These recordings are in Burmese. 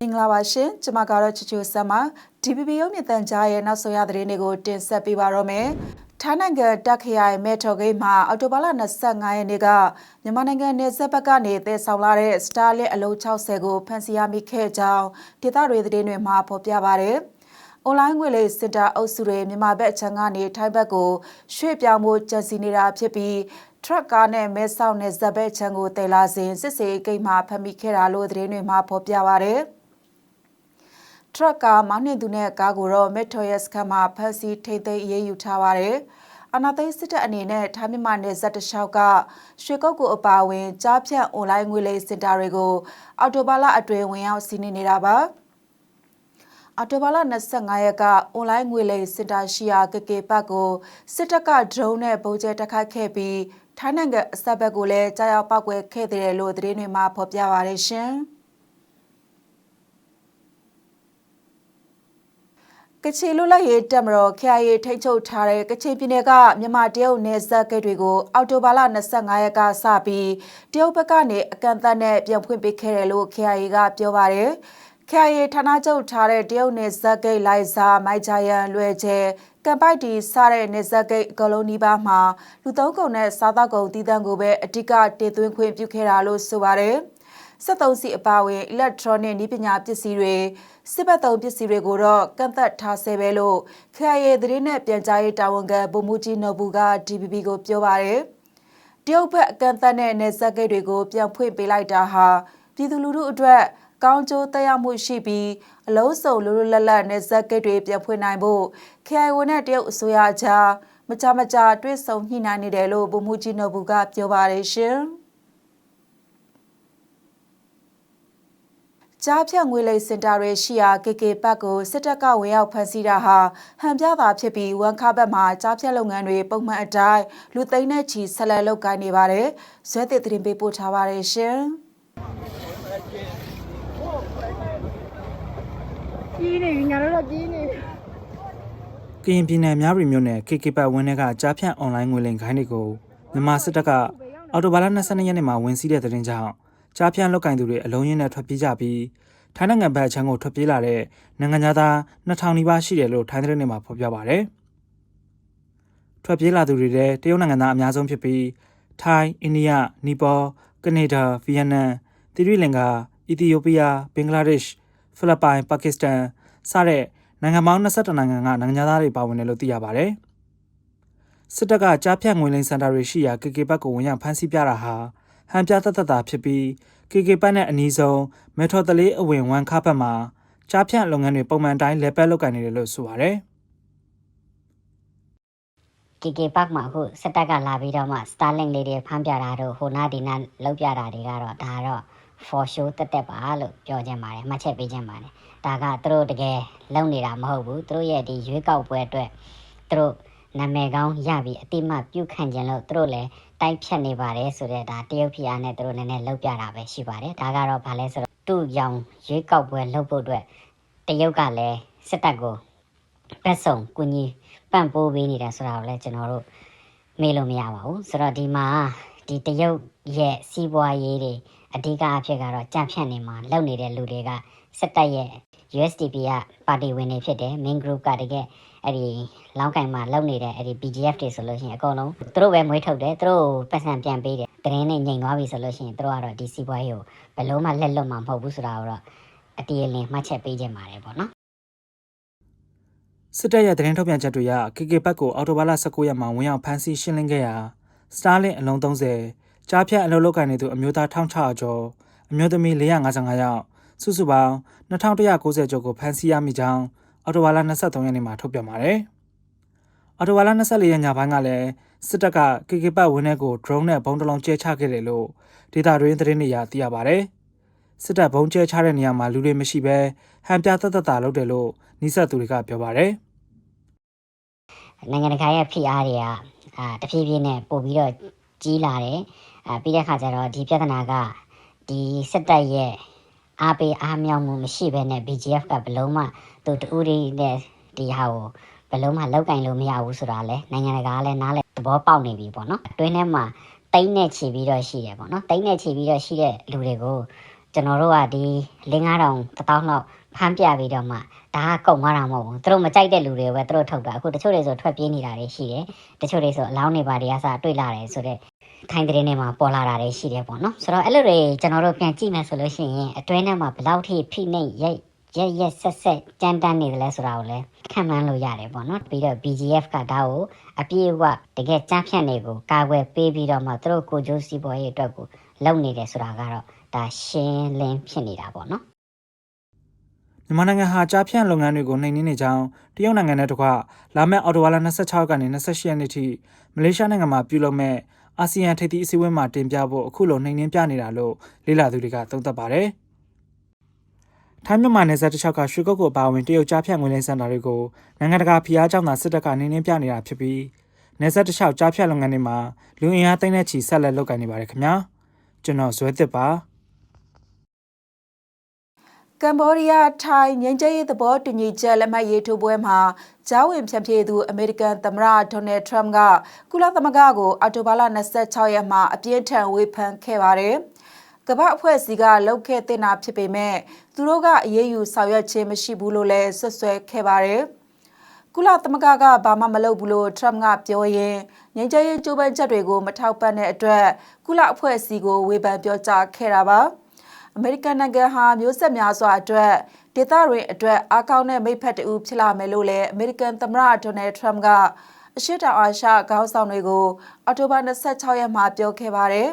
မင်္ဂလာပါရှင်ကျွန်မကတော့ချူချူဆမ်ပါ DPP ရုပ်မြင်သံကြားရဲ့နောက်ဆုံးရသတင်းတွေကိုတင်ဆက်ပေးပါတော့မယ်ထိုင်းနိုင်ငံတက်ခရိုင်မဲထော်ဂိတ်မှာအော်တိုဘာလ25ရက်နေ့ကမြန်မာနိုင်ငံနယ်စပ်ဘက်ကနေတည်ဆောင်လာတဲ့ Starlink အလုံး60ကိုဖမ်းဆီးရမိခဲ့ကြောင်းဒေသတွေသတင်းတွေမှာဖော်ပြပါရတယ်။ online ငွေလေးစင်တာအုပ်စုတွေမြန်မာဘက်အချမ်းကနေထိုင်းဘက်ကိုရွှေ့ပြောင်းမှုကြံစီနေတာဖြစ်ပြီး ထရက်ကားနဲ့မဲဆောက်နယ်စပ်ဘက်ချမ်းကိုတည်လာစဉ်စစ်စေးဂိတ်မှာဖမ်းမိခဲ့တာလို့သတင်းတွေမှာဖော်ပြပါရတယ်။ထရက်ကားမောင်းနှင်သူနဲ့ကားကိုတော့မက်ထော်ရက်စခန်းမှာဖမ်းဆီးထိသိမ်းအရေးယူထားပါတယ်။အနာသိစစ်တပ်အနေနဲ့ထိုင်းမြန်မာနယ်စပ်တလျှောက်ကရွှေကုတ်ကိုအပါအဝင်ကြားဖြတ်အွန်လိုင်းငွေလိမ်စင်တာတွေကိုအော်တိုဘာလအတွင်းဝင်ရောက်စီးနင်းနေတာပါ။အော်တိုဘာလ25ရက်ကအွန်လိုင်းငွေလိမ်စင်တာရှိရာကကေဘတ်ကိုစစ်တပ်ကဒရုန်းနဲ့ပုံကျဲတက်ခတ်ခဲ့ပြီး ထိုင်းနိုင်ငံအစပ်ဘက်ကိုလည်းကြားရောက်ပောက်ကွဲခဲ့တယ်လို့သတင်းတွေမှာဖော်ပြပါရရှင်။ကချင်လူလိုက်ရေးတက်မတော်ခရိုင်ထိတ်ချုပ်ထားတဲ့ကချင်ပြည်နယ်ကမြန်မာတရုတ်နယ်စပ်ဂိတ်တွေကိုအော်တိုဘာလ25ရက်ကစပြီးတရုတ်ဘက်ကနေအကန့်အသတ်နဲ့ပြန်ဖွင့်ပေးခဲ့တယ်လို့ KIA ကပြောပါတယ်။ KIA ဌာနချုပ်ထားတဲ့တရုတ်နယ်စပ်ဂိတ်လိုက်စားမိုက်ဂျာယန်လွယ်ကျဲကံပိုက်တီစတဲ့နယ်စပ်ဂိတ်အကလုံးနီးပါးမှာလူသုံးကုန်နဲ့စားသောက်ကုန်တည်တံ့ကိုပဲအဓိကတည်သွင်းခွင့်ပြုခဲ့တာလို့ဆိုပါတယ်။73စီအပါအဝင် electronic နည်းပညာပစ္စည်းတွေစစ်ဘက်သုံးပစ္စည်းတွေကိုတော့ကန့်သက်ထားဆဲပဲလို့ KIA သတင်းနဲ့ပြန်ကြားရေးတာဝန်ခံဗိုလ်မှူးကြီးနော်ဘူးက DPP ကိုပြောပါတယ်။တရုတ်ဘက်အကန့်အသတ်နဲ့နယ်စပ်ဂိတ်တွေကိုပြန်ဖွင့်ပေးလိုက်တာဟာပြည်သူလူထုအတွက် ကောင်းကျိုးသက်ရောက်မှုရှိပြီးအလုံးစုံလူလူလက်လက်နယ်စပ်ဂိတ်တွေပြန်ဖွင့်နိုင်ဖို့ KIO နဲ့တရုတ်အစိုးရကြားမကြမကြာတွဲဆုံညှိနှိုင်းနေတယ်လို့ဗိုလ်မှူးကြီးနော်ဘူးကပြောပါတယ်ရှင်။ကြားဖြတ်ငွေလိမ်စင်တာတွေရှိရာ KK ပတ်ကိုစစ်တပ်ကဝင်ရောက်ဖမ်းဆီးတာဟာဟန်ပြတာဖြစ်ပြီးဝန်ခါဘက်မှာကြားဖြတ်လုပ်ငန်းတွေပုံမှန်အတိုင်းလူသိန်းနဲ့ချီဆက်လက်လုပ်ကိုင်နေပါတယ်။ဇွဲသစ်သတင်းပေးပို့ထားပါတယ်ရှင်။ ကြီးနေပြီညာတော့ကြီးနေပြီကရင်ပြည်နယ်များပြည်မြို့နယ် KK ပတ်ဝင်းထဲကကြားဖြန့်အွန်လိုင်းငွေလိမ်ခိုင်းတွေကိုမြန်မာစစ်တပ်ကအော်တိုဘာလ22ရက်နေ့မှာဝင်စီးတဲ့တဲ့တင်ကြောင့်ကြားဖြန့်လောက်ကင်သူတွေအလုံးရင်းနဲ့ထွက်ပြေးကြပြီးထိုင်းနိုင်ငံဘက်အချမ်းကိုထွက်ပြေးလာတဲ့နိုင်ငံသား2000နီးပါးရှိတယ်လို့ထိုင်းသတင်းတွေမှာဖော်ပြပါဗျ။ထွက်ပြေးလာသူတွေထဲတရုတ်နိုင်ငံသားအများဆုံးဖြစ်ပြီးထိုင်း၊အိန္ဒိယ၊နီပေါ၊ကနေဒါ၊ဗီယက်နမ်၊သီရိလင်္ကာ၊အီသီယိုးပီးယား၊ဘင်္ဂလားဒေ့ရှ်၊ ဖိလစ်ပိုင်၊ပါကစ္စတန်စတဲ့နိုင်ငံပေါင်း22နိုင်ငံကနိုင်ငံသားတွေပါဝင်တယ်လို့သိရပါဗျ။စစ်တပ်ကကြားဖြတ်ငွေလိမ်စင်တာတွေရှိရာ KK ဘက်ကိုဝင်ရောက်ဖမ်းဆီးပြတာဟာဟန်ပြသက်သက်သာဖြစ်ပြီး KK ပတ်နဲ့အနီးဆုံးမေထော်တလေးအဝင်ဝမ်ခါဘက်မှာကြားဖြန့်လုပ်ငန်းတွေပုံမှန်တိုင်းလက်ပတ်လုပ်ကိုင်နေတယ်လို့ဆိုပါတယ်။ KK Park မှာအခုစက်တက်ကလာပြီးတော့မှ Starlink လေးတွေဖမ်းပြတာတို့ဟိုနာဒီနာလောက်ပြတာတွေကတော့ဒါကတော့ for show တက်တက်ပါလို့ပြောချင်ပါတယ်မှတ်ချက်ပေးချင်ပါတယ်ဒါကသူတို့တကယ်လုံနေတာမဟုတ်ဘူးသူတို့ရဲ့ဒီရွေးကောက်ပွဲအတွက်သူတို့နာမည်ကောင်းရပြီးအတိမပြုတ်ခံကြလို့သူတို့လည်းတိုက်ဖြတ်နေပါတယ်ဆိုတော့ဒါတရုတ်ပြည်အားနဲ့သူတို့နည်းနည်းလောက်ပြတာပဲရှိပါတယ်ဒါကတော့ဘာလဲဆိုတော့သူ့ရောင်ရွေးကောက်ပွဲလုပ်ဖို့အတွက်တရုတ်ကလည်းစစ်တပ်ကိုဘက်ဆောင်ကူညီပံ့ပိုးပေးနေတယ်ဆိုတာကိုလည်းကျွန်တော်တို့မေးလို့မရပါဘူးဆိုတော့ဒီမှာဒီတရုတ်ရဲ့စီးပွားရေးတွေ အဓိကအဖြစ်ကတော့ကြံဖြန့်နေမှာလုပ်နေတဲ့လူတွေကစစ်တပ်ရဲ့ USDP ကပါတီဝင်တွေဖြစ်တယ် main group ကတကယ်အဲ့ဒီလောင်းကင်မှာလုပ်နေတဲ့အဲ့ဒီ BGF တွေဆိုလို့ရှိရင်အကုန်လုံးသူတို့ပဲမွေးထုတ်တယ်သူတို့ပတ်စံပြန်ပေးတယ်တရင်နဲ့ညင်သွားပြီဆိုလို့ရှိရင်သူတို့ကတော့ဒီစီးပွားရေးကိုဘယ်လုံးမှလက်လွတ်မှာမဟုတ်ဘူးဆိုတာကိုတော့အတီးအလင်းမှတ်ချက်ပေးခြင်းပါတယ်ပေါ့နော်စစ်တပ်ရဲ့သတင်းထုတ်ပြန်ချက်တွေအရ KK ဘက်ကိုအော်တိုဘာလ19ရက်မှာဝင်ရောက်ဖမ်းဆီးရှင်းလင်းခဲ့ရာ Starlink အလုံး30 ကြားဖြတ်အလုပ်လုပ်ကိုင်နေသူအမျိုးသား1600ကျော်အမျိုးသမီး455ယောက်စုစုပေါင်း2190ကျော်ကိုဖမ်းဆီးရမိကြောင်းအော်တိုဘာလ23ရက်နေ့မှာထုတ်ပြန်ပါတယ်။အော်တိုဘာလ24ရက်ညပိုင်းကလည်းစစ်တပ်က KK ဘက်ဝင်းထဲကို drone နဲ့ဘုံတလုံးကျဲချခဲ့တယ်လို့ဒေတာတွင်းသတင်းတွေအရသိရပါတယ်။စစ်တပ်ဘုံကျဲချတဲ့နေရာမှာလူတွေမရှိဘဲဟန်ပြသက်သက်သာလုပ်တယ်လို့နှိစက်သူတွေကပြောပါတယ်။နိုင်ငံတကာရဲ့ဖိအားတွေကအာတဖြည်းဖြည်းနဲ့ပို့ပြီးတော့ကြီးလာတယ် အာပြီးတဲ့ခါကျတော့ဒီပြဿနာကဒီစစ်တပ်ရဲ့အားပေးအားမြောက်မှုမရှိဘဲနဲ့ BGF ကဘယ်လုံးမှသူတူရီနဲ့ဒီဟာကိုဘယ်လုံးမှလောက်ကင်လို့မရဘူးဆိုတာလဲနိုင်ငံတကာကလည်းနားလဲသဘောပေါက်နေပြီပေါ့နော်အတွင်းထဲမှာတိမ့်နဲ့ချီပြီးတော့ရှိတယ်ပေါ့နော်တိမ့်နဲ့ချီပြီးတော့ရှိတဲ့လူတွေကိုကျွန်တော်တို့ကဒီ၄9000တစ်တောင်းလောက်ဖမ်းပြပြီးတော့မှဒါကကုန်သွားတာမဟုတ်ဘူးသူတို့မကြိုက်တဲ့လူတွေကိုပဲသူတို့ထုတ်တာအခုတချို့တွေဆိုထွက်ပြေးနေတာတွေရှိတယ်တချို့တွေဆိုအလောင်းတွေပါတွေကစတွေ့လာတယ်ဆိုတော့ ထိုင်းတဲ့နေမှာပေါ်လာတာတွေရှိတယ်ပေါ့နော်ဆိုတော့အဲ့လိုတွေကျွန်တော်တို့ပြန်ကြည့်မယ်ဆိုလို့ရှိရင်အတွင်းထဲမှာဘယ်လောက်ထိဖိနှိပ်ရိုက်ရက်ရက်ဆက်ဆက်ကြမ်းတမ်းနေတယ်လဲဆိုတာကိုလည်းခံမှန်းလို့ရတယ်ပေါ့နော်ပြီးတော့ BGF ကဒါကိုအပြည့်အဝတကယ်ကြားဖြတ်နေကိုကာကွယ်ပေးပြီးတော့မှသူတို့ကိုကြိုးစီးပွားရေးအတွက်ကိုလုပ်နေတယ်ဆိုတာကတော့ဒါရှင်းလင်းဖြစ်နေတာပေါ့နော်မြန်မာနိုင်ငံဟာကြားဖြန့်လုပ်ငန်းတွေကိုနှိမ်နင်းနေကြောင်းတရုတ်နိုင်ငံနဲ့တကွလာမယ့်အော်တိုဝါလာ26ကနေ28ရက်နေ့ထိမလေးရှားနိုင်ငံမှာပြုလုပ်မဲ့ အာဆီယံထိပ်သီးအစည်းအဝေးမှာတင်ပြဖို့အခုလိုနှိမ်နင်းပြနေတာလို့လေ့လာသူတွေကသုံးသပ်ပါတယ်။ထိုင်းမြန်မာနယ်စပ်တစ်လျှောက်ကရွှေကုတ်ကိုအပါအဝင်တရုတ်ကြားဖြန့်ငွေလိမ်စင်တာတွေကိုနိုင်ငံတကာဖိအားကြောင့်သာစစ်တပ်ကနှိမ်နင်းပြနေတာဖြစ်ပြီးနယ်စပ်တစ်လျှောက်ကြားဖြန့်လုပ်ငန်းတွေမှာလူအင်အားသိန်းနဲ့ချီဆက်လက်လုပ်ကိုင်နေပါတယ်ခင်ဗျာ။ကျွန်တော်ဇွဲသစ်ပါ။ ကမ်ဘောဒီးယားထိုင်းငြိမ်းချမ်းရေးသဘောတူညီချက်လက်မှတ်ရေးထိုးပွဲမှာဂျာဝင်ဖြန့်ဖြေသူအမေရိကန်သမ္မတဒေါ်နယ်ထရမ့်ကကုလသမဂ္ဂကိုအော်တိုဘာလ26ရက်မှာအပြင်းထန်ဝေဖန်ခဲ့ပါတယ်။ကမ္ဘာအဖွဲ့အစည်းကလှုပ်ခဲ့တဲ့နာဖြစ်ပေမဲ့သူတို့ကအရေးယူဆောင်ရွက်ခြင်းမရှိဘူးလို့လည်းဆွဆွဲခဲ့ပါတယ်။ကုလသမဂ္ဂကဘာမှမလုပ်ဘူးလို့ထရမ့်ကပြောရင်ငြိမ်းချမ်းရေးကြိုးပမ်းချက်တွေကိုမထောက်ပံ့တဲ့အတွက်ကုလအဖွဲ့အစည်းကိုဝေဖန်ပြောကြားခဲ့တာပါ အမေရိကန်နိုင်ငံဟာမျိုးဆက်များစွာအတွက်ဒေသတွင်အတွက်အားကောင်းတဲ့မိဖက်တူဖြစ်လာမယ်လို့လည်းအမေရိကန်သမ္မတဒေါ်နယ်ထရမ့်ကအရှိတောင်အာရှခေါင်းဆောင်တွေကိုအောက်တိုဘာ26ရက်မှာပြောခဲ့ပါတယ်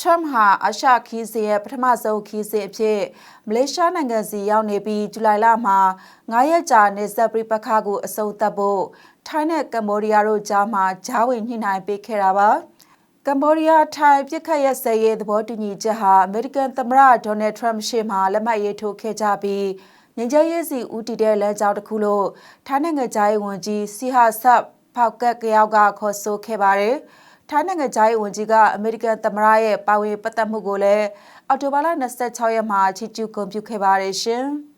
ထရမ့်ဟာအရှခီးစီရဲ့ပထမဆုံးခီးစီအဖြစ်မလေးရှားနိုင်ငံစီရောက်နေပြီးဇူလိုင်လမှာ9ရက်ကြာနေဆက်ပြပခါကိုအဆုံးသတ်ဖို့ထိုင်းနဲ့ကမ္ဘောဒီးယားတို့ကြားမှာဂျားဝင်ညှိနှိုင်းပေးခဲ့တာပါ ကမ္ဘောဒီးယားထိုင်းပြစ်ခတ်ရက်စဲရေးသဘောတူညီချက်ဟာအမေရိကန်သမ္မတဒေါ်နယ်ထရမ့်ရှေ့မှာလက်မှတ်ရေးထိုးခဲ့ကြပြီးငင်းချရေးစီဦးတည်တဲ့လမ်းကြောင်းတစ်ခုလို့ထိုင်းနိုင်ငံသားရေးဝန်ကြီးစီဟာဆပ်ဖောက်ကက်ကယောက်ကခေါ်ဆိုခဲ့ပါတယ်။ထိုင်းနိုင်ငံသားရေးဝန်ကြီးကအမေရိကန်သမ္မတရဲ့ပါဝင်ပတ်သက်မှုကိုလည်းအော်တိုဘာလ26ရက်မှာချီးကျူးဂုဏ်ပြုခဲ့ပါတယ်ရှင်။